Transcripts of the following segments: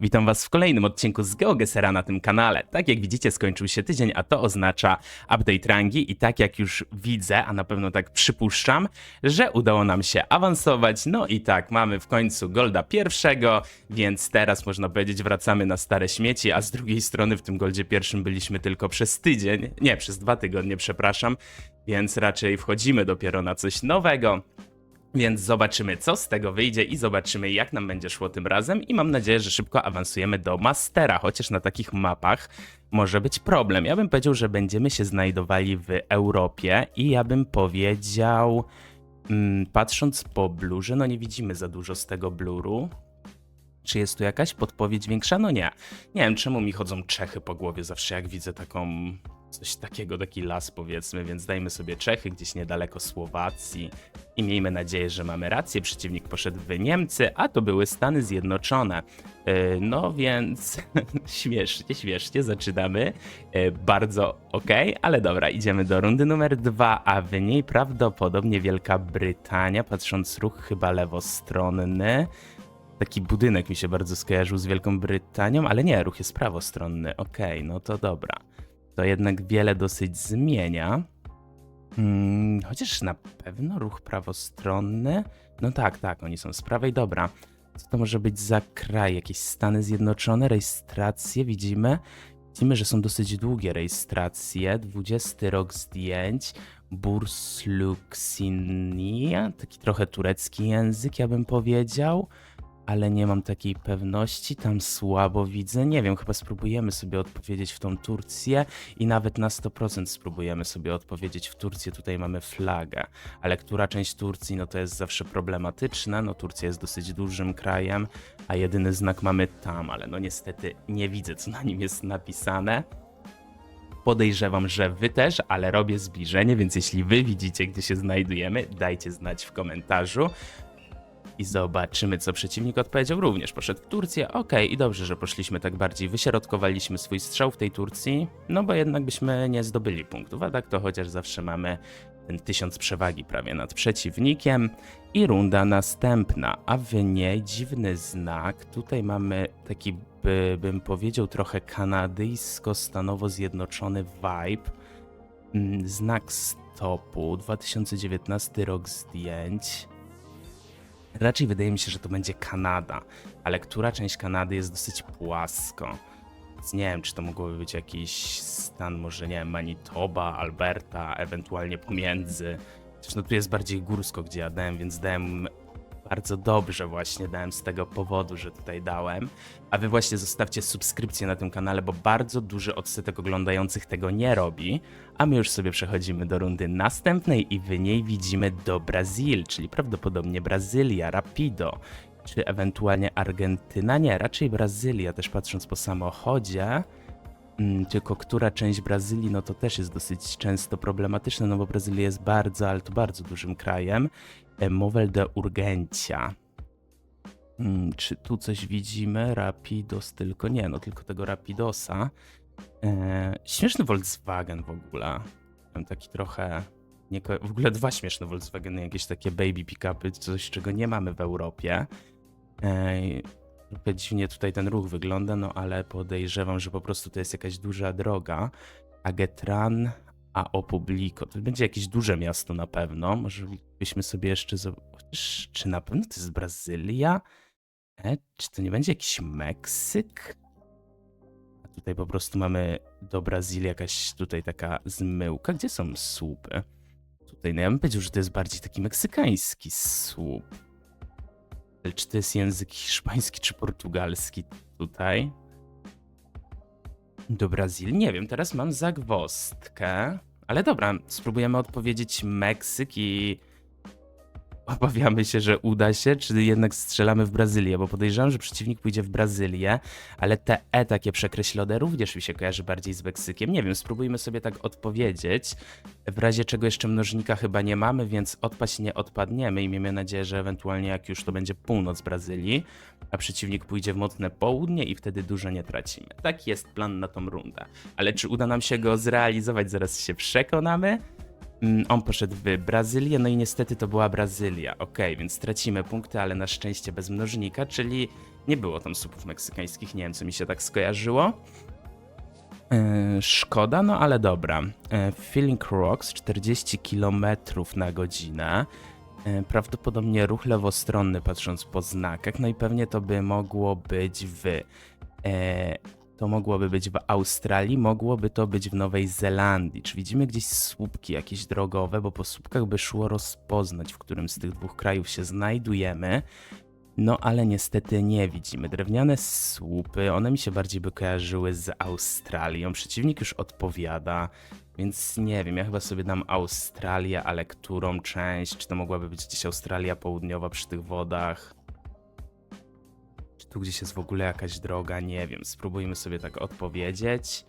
witam was w kolejnym odcinku z GeoGesera na tym kanale. Tak jak widzicie skończył się tydzień, a to oznacza update rangi i tak jak już widzę, a na pewno tak przypuszczam, że udało nam się awansować. No i tak, mamy w końcu Golda pierwszego, więc teraz można powiedzieć wracamy na stare śmieci, a z drugiej strony w tym Goldzie pierwszym byliśmy tylko przez tydzień, nie, przez dwa tygodnie, przepraszam, więc raczej wchodzimy dopiero na coś nowego. Więc zobaczymy, co z tego wyjdzie i zobaczymy, jak nam będzie szło tym razem. I mam nadzieję, że szybko awansujemy do Mastera, chociaż na takich mapach może być problem. Ja bym powiedział, że będziemy się znajdowali w Europie i ja bym powiedział, mm, patrząc po blurze, no nie widzimy za dużo z tego bluru. Czy jest tu jakaś podpowiedź większa? No nie. Nie wiem, czemu mi chodzą Czechy po głowie zawsze, jak widzę taką coś takiego, taki las powiedzmy, więc dajmy sobie Czechy, gdzieś niedaleko Słowacji i miejmy nadzieję, że mamy rację. Przeciwnik poszedł w Niemcy, a to były Stany Zjednoczone. Yy, No więc śmiesznie, śmiesznie zaczynamy. Yy, Bardzo okej, ale dobra, idziemy do rundy numer dwa, a w niej prawdopodobnie Wielka Brytania, patrząc ruch chyba lewostronny. Taki budynek mi się bardzo skojarzył z Wielką Brytanią, ale nie, ruch jest prawostronny. Okej, no to dobra. To jednak wiele dosyć zmienia. Hmm, chociaż na pewno ruch prawostronny. No tak, tak, oni są z prawej. Dobra. Co to może być za kraj? Jakieś Stany Zjednoczone, rejestracje, widzimy. Widzimy, że są dosyć długie rejestracje. 20 rok zdjęć. Bursluxinia, taki trochę turecki język, ja bym powiedział ale nie mam takiej pewności, tam słabo widzę. Nie wiem, chyba spróbujemy sobie odpowiedzieć w tą Turcję i nawet na 100% spróbujemy sobie odpowiedzieć w Turcję. Tutaj mamy flagę, ale która część Turcji, no to jest zawsze problematyczne. No Turcja jest dosyć dużym krajem, a jedyny znak mamy tam, ale no niestety nie widzę, co na nim jest napisane. Podejrzewam, że wy też, ale robię zbliżenie, więc jeśli wy widzicie, gdzie się znajdujemy, dajcie znać w komentarzu i zobaczymy, co przeciwnik odpowiedział. Również poszedł w Turcję. Okej, i dobrze, że poszliśmy tak bardziej. Wyśrodkowaliśmy swój strzał w tej Turcji, no bo jednak byśmy nie zdobyli punktów, a tak to chociaż zawsze mamy ten tysiąc przewagi prawie nad przeciwnikiem. I runda następna, a w niej dziwny znak. Tutaj mamy taki, by, bym powiedział, trochę kanadyjsko-stanowo zjednoczony vibe. Mm, Znak stopu, 2019 rok zdjęć. Raczej wydaje mi się, że to będzie Kanada, ale która część Kanady jest dosyć płasko. Więc nie wiem, czy to mogłoby być jakiś stan, może nie wiem, Manitoba, Alberta, ewentualnie pomiędzy. Chociaż no tu jest bardziej górsko, gdzie ja dałem, więc dałem bardzo dobrze właśnie dałem z tego powodu, że tutaj dałem. A wy właśnie zostawcie subskrypcję na tym kanale, bo bardzo duży odsetek oglądających tego nie robi. A my już sobie przechodzimy do rundy następnej i w niej widzimy do Brazylii, czyli prawdopodobnie Brazylia, Rapido, czy ewentualnie Argentyna. Nie, raczej Brazylia, też patrząc po samochodzie. Mm, Tylko która część Brazylii, no to też jest dosyć często problematyczne, no bo Brazylia jest bardzo, ale to bardzo dużym krajem. E, Mowel de Urgencia. Hmm, czy tu coś widzimy? Rapidos tylko nie, no tylko tego Rapidosa. E, śmieszny Volkswagen w ogóle. Tam taki trochę. W ogóle dwa śmieszne Volkswageny, jakieś takie baby pick-upy, coś czego nie mamy w Europie. E, trochę dziwnie tutaj ten ruch wygląda, no ale podejrzewam, że po prostu to jest jakaś duża droga. Agetran, a Opublico. To będzie jakieś duże miasto na pewno. Może byśmy sobie jeszcze. zob- Chociaż, czy na pewno to jest Brazylia? E, czy to nie będzie jakiś Meksyk? A tutaj po prostu mamy do Brazylii jakaś tutaj taka zmyłka. Gdzie są słupy? Tutaj, no ja bym powiedział, że to jest bardziej taki meksykański słup. Ale czy to jest język hiszpański czy portugalski tutaj? Do Brazylii? Nie wiem, teraz mam zagwostkę. Ale dobra, spróbujemy odpowiedzieć Meksyk i obawiamy się, że uda się, czy jednak strzelamy w Brazylię, bo podejrzewam, że przeciwnik pójdzie w Brazylię, ale te E takie przekreślone również mi się kojarzy bardziej z Meksykiem. Nie wiem, spróbujmy sobie tak odpowiedzieć. W razie czego jeszcze mnożnika chyba nie mamy, więc odpaść nie odpadniemy i miejmy nadzieję, że ewentualnie jak już to będzie północ Brazylii, a przeciwnik pójdzie w mocne południe i wtedy dużo nie tracimy. Taki jest plan na tą rundę. Ale czy uda nam się go zrealizować, zaraz się przekonamy. Mm, On poszedł w Brazylię, no i niestety to była Brazylia. Okej, więc tracimy punkty, ale na szczęście bez mnożnika, czyli Nie było tam supów meksykańskich, nie wiem co mi się tak skojarzyło. E, szkoda, no ale dobra. E, Feeling Rocks 40 km na godzinę. E, Prawdopodobnie ruch lewostronny, patrząc po znakach. No i pewnie to by mogło być w. to mogłoby być w Australii, mogłoby to być w Nowej Zelandii. Czy widzimy gdzieś słupki jakieś drogowe, bo po słupkach by szło rozpoznać, w którym z tych dwóch krajów się znajdujemy. No ale niestety nie widzimy. Drewniane słupy, one mi się bardziej by kojarzyły z Australią. Przeciwnik już odpowiada, więc nie wiem, ja chyba sobie dam Australię, ale którą część? Czy to mogłaby być gdzieś Australia Południowa przy tych wodach? Czy tu gdzieś jest w ogóle jakaś droga? Nie wiem. Spróbujmy sobie tak odpowiedzieć.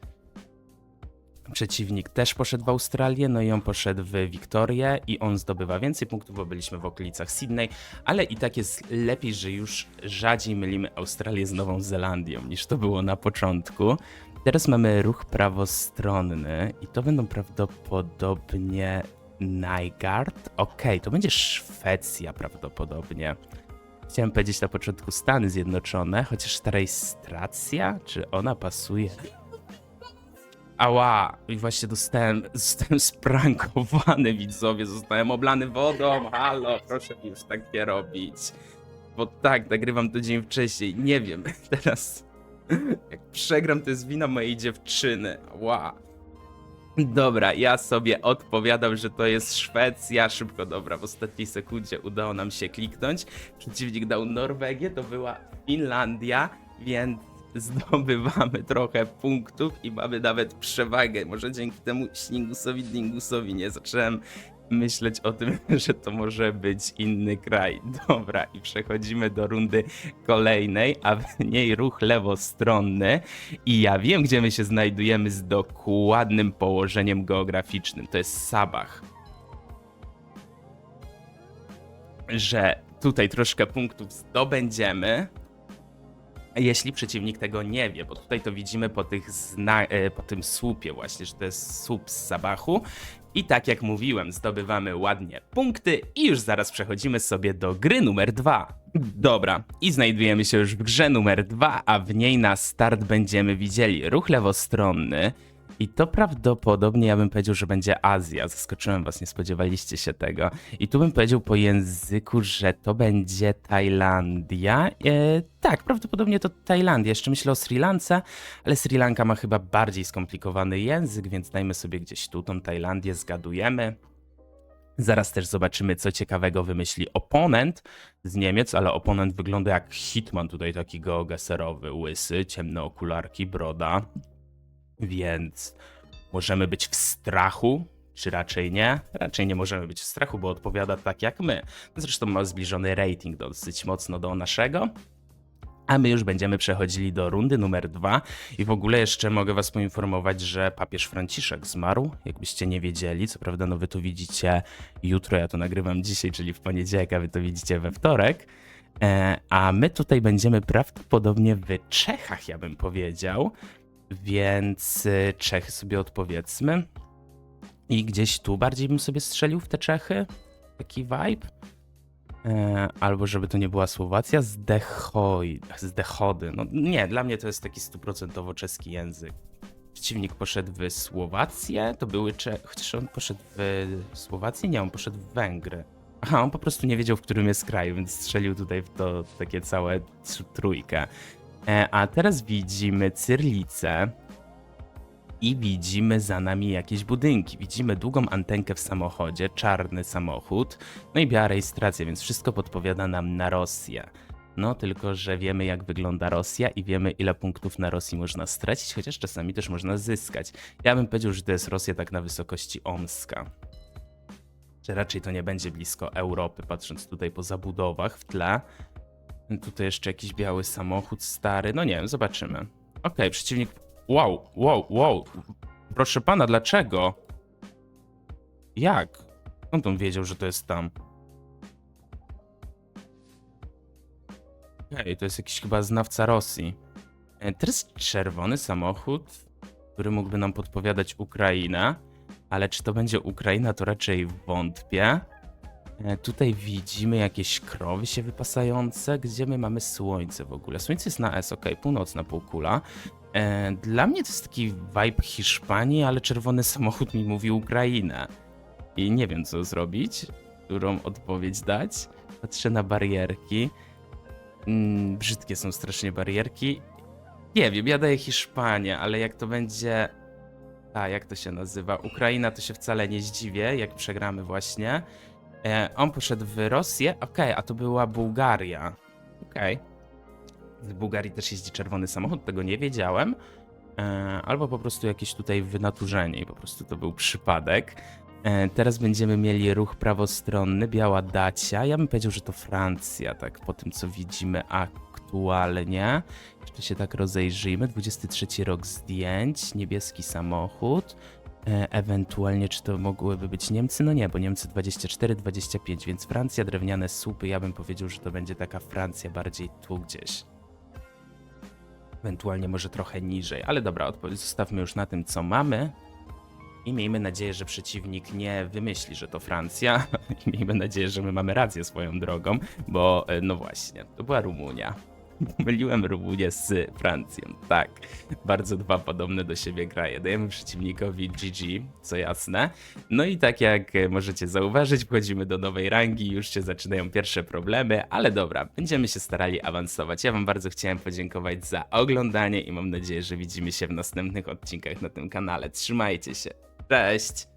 Przeciwnik też poszedł w Australię, no i on poszedł w Wiktorię i on zdobywa więcej punktów, bo byliśmy w okolicach Sydney, ale i tak jest lepiej, że już rzadziej mylimy Australię z Nową Zelandią niż to było na początku. Teraz mamy ruch prawostronny i to będą prawdopodobnie Nygard. Okej, to będzie Szwecja prawdopodobnie. Chciałem powiedzieć na początku Stany Zjednoczone, chociaż ta rejestracja, czy ona pasuje? Ała, i właśnie dostałem, zostałem sprankowany widzowie, zostałem oblany wodą, halo, proszę mi już tak nie robić. Bo tak, nagrywam to dzień wcześniej, nie wiem, teraz jak przegram to jest wina mojej dziewczyny, ała. Dobra, ja sobie odpowiadam, że to jest Szwecja. Szybko, dobra, w ostatniej sekundzie udało nam się kliknąć. Przeciwnik dał Norwegię, to była Finlandia, więc zdobywamy trochę punktów i mamy nawet przewagę. Może dzięki temu Śningusowi Dingusowi nie zacząłem myśleć o tym, że to może być inny kraj. Dobra, i przechodzimy do rundy kolejnej, a w niej ruch lewostronny. I ja wiem, gdzie my się znajdujemy z dokładnym położeniem geograficznym. To jest Sabach. Że tutaj troszkę punktów zdobędziemy, jeśli przeciwnik tego nie wie, bo tutaj to widzimy po, tych e, po tym słupie właśnie, że to jest słup z Sabachu. I tak jak mówiłem, zdobywamy ładnie punkty i już zaraz przechodzimy sobie do gry numer dwa. Dobra, i znajdujemy się już w grze numer dwa, a w niej na start będziemy widzieli ruch lewostronny. I to prawdopodobnie ja bym powiedział, że będzie Azja. Zaskoczyłem was, nie spodziewaliście się tego. I tu bym powiedział po języku, że to będzie Tajlandia. E, tak, prawdopodobnie to Tajlandia. Jeszcze myślę o Sri Lance, ale Sri Lanka ma chyba bardziej skomplikowany język, więc dajmy sobie gdzieś tu tą Tajlandię, zgadujemy. Zaraz też zobaczymy, co ciekawego wymyśli oponent z Niemiec, ale oponent wygląda jak Hitman, tutaj taki geogeserowy, łysy, ciemne okularki, broda. Więc możemy być w strachu, czy raczej nie? Raczej nie możemy być w strachu, bo odpowiada tak jak my. Zresztą ma zbliżony rating dosyć mocno do naszego. A my już będziemy przechodzili do rundy numer dwa. I w ogóle jeszcze mogę was poinformować, że papież Franciszek zmarł, jakbyście nie wiedzieli. Co prawda, no wy to widzicie jutro, ja to nagrywam dzisiaj, czyli w poniedziałek, a wy to widzicie we wtorek. E, a my tutaj będziemy prawdopodobnie w Czechach, ja bym powiedział. Więc y, Czechy sobie odpowiedzmy. I gdzieś tu bardziej bym sobie strzelił w te Czechy. Taki vibe. E, albo żeby to nie była Słowacja, zdechoj, zdechody. No nie, dla mnie to jest taki stuprocentowo czeski język. Przeciwnik poszedł w Słowację, to były Cze... Chociaż on poszedł w Słowację? Nie, on poszedł w Węgry. Aha, on po prostu nie wiedział, w którym jest kraju, więc strzelił tutaj w to takie całe tr- trójkę. E, A teraz widzimy cyrlicę i widzimy za nami jakieś budynki. Widzimy długą antenkę w samochodzie, czarny samochód, no i biała rejestracja, więc wszystko podpowiada nam na Rosję. No tylko, że wiemy jak wygląda Rosja i wiemy ile punktów na Rosji można stracić, chociaż czasami też można zyskać. Ja bym powiedział, że to jest Rosja tak na wysokości Omska. Że raczej to nie będzie blisko Europy, patrząc tutaj po zabudowach w tle. Tutaj jeszcze jakiś biały samochód stary. No nie wiem, zobaczymy. Okej, przeciwnik. Wow, wow, wow. Proszę pana, dlaczego? Jak? On on wiedział, że to jest tam? Okej, to jest jakiś chyba znawca Rosji. E, To jest czerwony samochód, który mógłby nam podpowiadać Ukrainę, ale czy to będzie Ukraina, to raczej wątpię. E, Tutaj widzimy jakieś krowy się wypasające. Gdzie my mamy słońce w ogóle? Słońce jest na S, ok, północna półkula. E, Dla mnie to jest taki vibe Hiszpanii, ale czerwony samochód mi mówi Ukrainę. I nie wiem co zrobić, którą odpowiedź dać. Patrzę na barierki. Mm, brzydkie są strasznie barierki. Nie wiem, ja daję Hiszpanię, ale jak to będzie. A, jak to się nazywa? Ukraina to się wcale nie zdziwię, jak przegramy właśnie. E, on poszedł w Rosję. Okej, a to była Bułgaria. Okej. W Bułgarii też jeździ czerwony samochód, tego nie wiedziałem. E, albo po prostu jakieś tutaj wynaturzenie i po prostu to był przypadek. E, teraz będziemy mieli ruch prawostronny, biała dacia. Ja bym powiedział, że to Francja, tak po tym co widzimy aktualnie. Jeszcze się tak rozejrzyjmy. 23 rok zdjęć, niebieski samochód. E, ewentualnie czy to mogłyby być Niemcy? No nie, bo Niemcy 24, 25, więc Francja, drewniane słupy. Ja bym powiedział, że to będzie taka Francja bardziej tu gdzieś. Ewentualnie może trochę niżej, ale dobra, zostawmy już na tym, co mamy. I miejmy nadzieję, że przeciwnik nie wymyśli, że to Francja. I miejmy nadzieję, że my mamy rację swoją drogą, bo e, no właśnie, to była Rumunia. Myliłem Rumunię z Francją. Tak, bardzo dwa podobne do siebie kraje. Dajemy przeciwnikowi GG, co jasne. No i tak jak możecie zauważyć, wchodzimy do nowej rangi, już się zaczynają pierwsze problemy, ale dobra, będziemy się starali awansować. Ja wam bardzo chciałem podziękować za oglądanie i mam nadzieję, że widzimy się w następnych odcinkach na tym kanale. Trzymajcie się. Cześć!